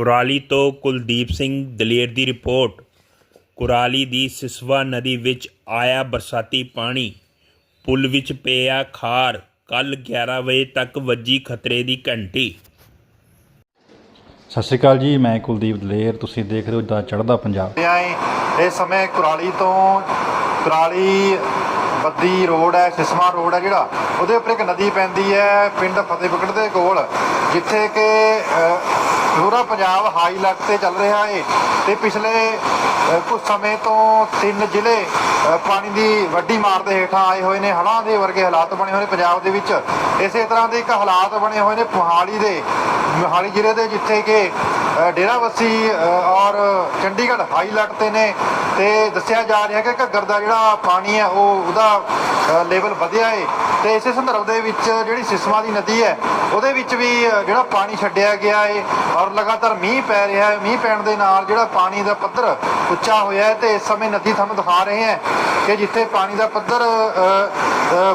ਕੁਰਾਲੀ ਤੋਂ ਕੁਲਦੀਪ ਸਿੰਘ ਦਲੇਰ ਦੀ ਰਿਪੋਰਟ। ਕੁਰਾਲੀ ਦੀ ਸਿਸਵਾ ਨਦੀ ਵਿੱਚ ਆਇਆ ਬਰਸਾਤੀ ਪਾਣੀ। ਪੁਲ ਵਿੱਚ ਪਿਆ ਖਾਰ। ਕੱਲ 11 ਵਜੇ ਤੱਕ ਵੱਜੀ ਖਤਰੇ ਦੀ ਘੰਟੀ। ਸਤਿ ਸ਼੍ਰੀ ਅਕਾਲ ਜੀ ਮੈਂ ਕੁਲਦੀਪ ਦਲੇਰ। ਤੁਸੀਂ ਦੇਖ ਰਹੇ ਹੋ ਦਾ ਚੜ੍ਹਦਾ ਪੰਜਾਬ। ਆਏ ਇਸ ਸਮੇਂ ਕੁਰਾਲੀ ਤੋਂ ਕੁਰਾਲੀ ਬੱਦੀ ਰੋਡ ਹੈ ਸਿਸਮਾ ਰੋਡ ਹੈ ਜਿਹੜਾ। ਉਹਦੇ ਉੱਪਰ ਇੱਕ ਨਦੀ ਪੈਂਦੀ ਹੈ ਪਿੰਡ ਫਤਿਹਪੁਰ ਦੇ ਕੋਲ ਜਿੱਥੇ ਕਿ ਅ, ਪੂਰਾ ਪੰਜਾਬ ਹਾਈ ਅਲਰਟ ਤੇ ਚੱਲ ਰਿਹਾ ਹੈ ਤੇ ਪਿਛਲੇ ਅ, ਕੁਝ ਸਮੇਂ ਤੋਂ ਤਿੰਨ ਜ਼ਿਲ੍ਹੇ ਪਾਣੀ ਦੀ ਵੱਡੀ ਮਾਰ ਦੇ ਹੇਠਾਂ ਆਏ ਹੋਏ ਨੇ ਹੜ੍ਹਾਂ ਦੇ ਵਰਗੇ ਹਾਲਾਤ ਬਣੇ ਹੋਏ ਨੇ ਪੰਜਾਬ ਦੇ ਵਿੱਚ। ਇਸੇ ਤਰ੍ਹਾਂ ਦੇ ਇੱਕ ਹਾਲਾਤ ਬਣੇ ਹੋਏ ਨੇ ਮੋਹਾਲੀ ਦੇ ਮੋਹਾਲੀ ਜ਼ਿਲ੍ਹੇ ਦੇ ਜਿੱਥੇ ਕਿ ਅ, ਡੇਰਾਬੱਸੀ ਔਰ ਚੰਡੀਗੜ੍ਹ ਹਾਈ ਅਲਰਟ ਤੇ ਨੇ ਤੇ ਦੱਸਿਆ ਜਾ ਰਿਹਾ ਕਿ ਘੱਗਰ ਦਾ ਜਿਹੜਾ ਪਾਣੀ ਹੈ ਉਹ ਉਹਦਾ ਲੈਵਲ ਵਧਿਆ ਹੈ ਤੇ ਇਸੇ ਸੰਦਰਭ ਦੇ ਵਿੱਚ ਜਿਹੜੀ ਸਿਸਮਾ ਦੀ ਨਦੀ ਹੈ ਉਹਦੇ ਵਿੱਚ ਵੀ ਜਿਹੜਾ ਪਾਣੀ ਛੱਡਿਆ ਗਿਆ ਹੈ ਔਰ ਲਗਾਤਾਰ ਮੀਂਹ ਪੈ ਰਿਹਾ ਹੈ। ਮੀਂਹ ਪੈਣ ਦੇ ਨਾਲ ਜਿਹੜਾ ਪਾਣੀ ਦਾ ਪੱਧਰ ਉੱਚਾ ਹੋਇਆ ਹੈ ਤੇ ਇਸ ਸਮੇਂ ਨਦੀ ਤੁਹਾਨੂੰ ਦਿਖਾ ਰਹੇ ਹੈ ਕਿ ਜਿੱਥੇ ਪਾਣੀ ਦਾ ਪੱਧਰ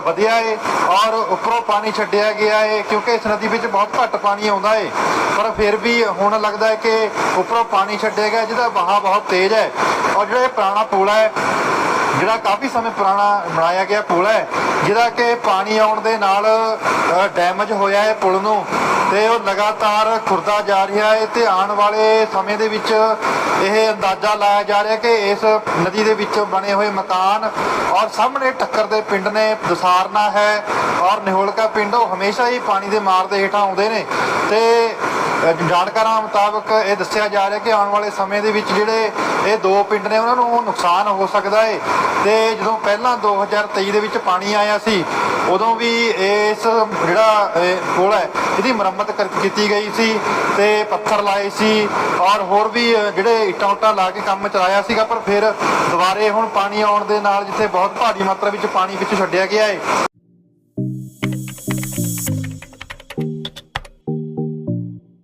ਵਧਿਆ ਹੈ ਔਰ ਉੱਪਰੋਂ ਪਾਣੀ ਛੱਡਿਆ ਗਿਆ ਹੈ ਕਿਉਂਕਿ ਇਸ ਨਦੀ ਵਿੱਚ ਬਹੁਤ ਘੱਟ ਪਾਣੀ ਆਉਂਦਾ ਏ। ਪਰ ਫਿਰ ਵੀ ਹੁਣ ਲੱਗਦਾ ਹੈ ਕਿ ਉੱਪਰੋਂ ਪਾਣੀ ਛੱਡਿਆ ਗਿਆ, ਜਿਹਦਾ ਵਹਾਅ ਬਹੁਤ ਤੇਜ਼ ਹੈ। ਔਰ ਜਿਹੜਾ ਇਹ ਪੁਰਾਣਾ ਪੁਲ ਹੈ ਜਿਹੜਾ ਕਾਫੀ ਸਮੇਂ ਪੁਰਾਣਾ ਬਣਾਇਆ ਗਿਆ ਪੁਲ ਹੈ, ਜਿਹਦਾ ਕਿ ਪਾਣੀ ਆਉਣ ਦੇ ਨਾਲ ਡੈਮੇਜ ਹੋਇਆ ਹੈ ਪੁਲ ਨੂੰ ਤੇ ਉਹ ਲਗਾਤਾਰ ਖੁਰਦਾ ਜਾ ਰਿਹਾ ਹੈ ਤੇ ਆਉਣ ਵਾਲੇ ਸਮੇਂ ਦੇ ਵਿੱਚ ਇਹ ਅੰਦਾਜ਼ਾ ਲਾਇਆ ਜਾ ਰਿਹਾ ਕਿ ਇਸ ਨਦੀ ਦੇ ਵਿੱਚ ਬਣੇ ਹੋਏ ਮਕਾਨ ਔਰ ਸਾਹਮਣੇ ਟੱਕਰ ਦੇ ਪਿੰਡ ਨੇ ਦਸਾਰਨਾ ਹੈ ਔਰ ਨਿਹੋਲਕਾ ਪਿੰਡ ਉਹ ਹਮੇਸ਼ਾ ਹੀ ਪਾਣੀ ਦੇ ਮਾਰ ਦੇ ਹੇਠਾਂ ਆਉਂਦੇ ਨੇ ਤੇ ਜਾਣਕਾਰਾਂ ਮੁਤਾਬਕ ਇਹ ਦੱਸਿਆ ਜਾ ਰਿਹਾ ਕਿ ਆਉਣ ਵਾਲੇ ਸਮੇਂ ਦੇ ਵਿੱਚ ਜਿਹੜੇ ਇਹ ਦੋ ਪਿੰਡ ਨੇ, ਉਹਨਾਂ ਨੂੰ ਨੁਕਸਾਨ ਹੋ ਸਕਦਾ ਹੈ ਤੇ ਜਦੋਂ ਪਹਿਲਾਂ 2023 ਦੇ ਵਿੱਚ ਪਾਣੀ ਆਇਆ ਸੀ, ਉਦੋਂ ਵੀ ਇਸ ਜਿਹੜਾ ਪੁਲ ਹੈ, ਇਹਦੀ ਮੁਰੰਮਤ ਕਰ- ਕੀਤੀ ਗਈ ਸੀ ਤੇ ਪੱਥਰ ਲਾਏ ਸੀ ਔਰ ਹੋਰ ਵੀ ਜਿਹੜੇ ਇੱਟਾਂ ਉੱਟਾਂ ਲਾ ਕੇ ਕੰਮ ਚਲਾਇਆ ਸੀਗਾ, ਪਰ ਫਿਰ ਦੁਬਾਰੇ ਹੁਣ ਪਾਣੀ ਆਉਣ ਦੇ ਨਾਲ ਜਿੱਥੇ ਬਹੁਤ ਭਾਰੀ ਮਾਤਰਾ ਵਿੱਚ ਪਾਣੀ ਵਿੱਚ ਛੱਡਿਆ ਗਿਆ ਹੈ